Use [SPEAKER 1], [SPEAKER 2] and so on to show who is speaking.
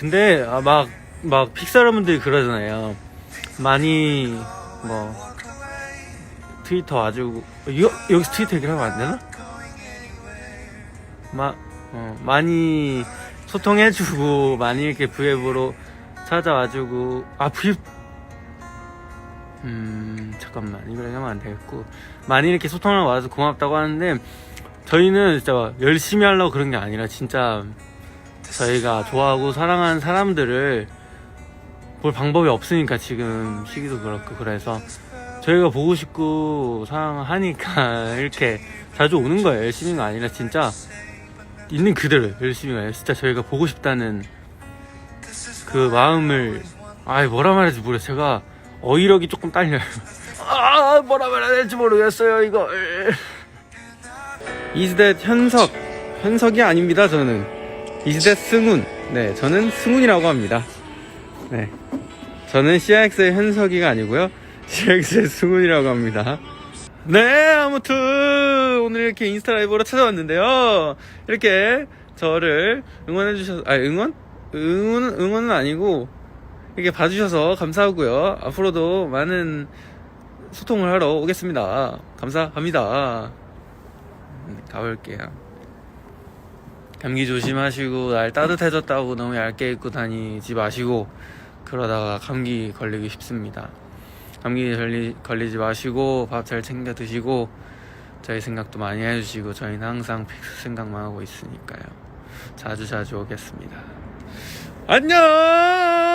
[SPEAKER 1] 근데 아, 막, 막 픽사러분들이 그러잖아요. 많이 뭐 트위터 아주 이거 여기서 트위터 얘기하면 안 되나? 마, 어, 많이 소통해주고 많이 이렇게 브이앱으로 찾아와주고 아 브이앱 음 잠깐만 이걸 하면 안 되겠고 많이 이렇게 소통을 와서 고맙다고 하는데 저희는 진짜 열심히 하려고 그런 게 아니라 진짜 저희가 좋아하고 사랑하는 사람들을 볼 방법이 없으니까 지금 시기도 그렇고 그래서 저희가 보고 싶고 사랑하니까 이렇게 자주 오는 거예요. 열심히가 아니라 진짜 있는 그대로 열심히 가요. 진짜 저희가 보고 싶다는 그 마음을 아 뭐라 말할지 모르겠어요. 제가 어휘력이 조금 딸려요. 아 뭐라 말해야 될지 모르겠어요 이거 이즈댓 현석 현석이 아닙니다 저는 이즈댓 승훈 네 저는 승훈이라고 합니다. 네. 저는 CX의 현석이가 아니고요. CX의 승훈이라고 합니다. 네 아무튼 오늘 이렇게 인스타 라이브로 찾아왔는데요. 이렇게 저를 응원해 주셔서 아 응원? 응원 응원은 아니고 이렇게 봐 주셔서 감사하고요. 앞으로도 많은 소통을 하러 오겠습니다. 감사합니다. 음, 가볼게요 감기 조심하시고 날 따뜻해졌다고 너무 얇게 입고 다니지 마시고 그러다가 감기 걸리기 쉽습니다. 감기 걸리, 걸리지 마시고 밥 잘 챙겨 드시고 저희 생각도 많이 해주시고 저희는 항상 픽스 생각만 하고 있으니까요. 자주 자주 오겠습니다. 안녕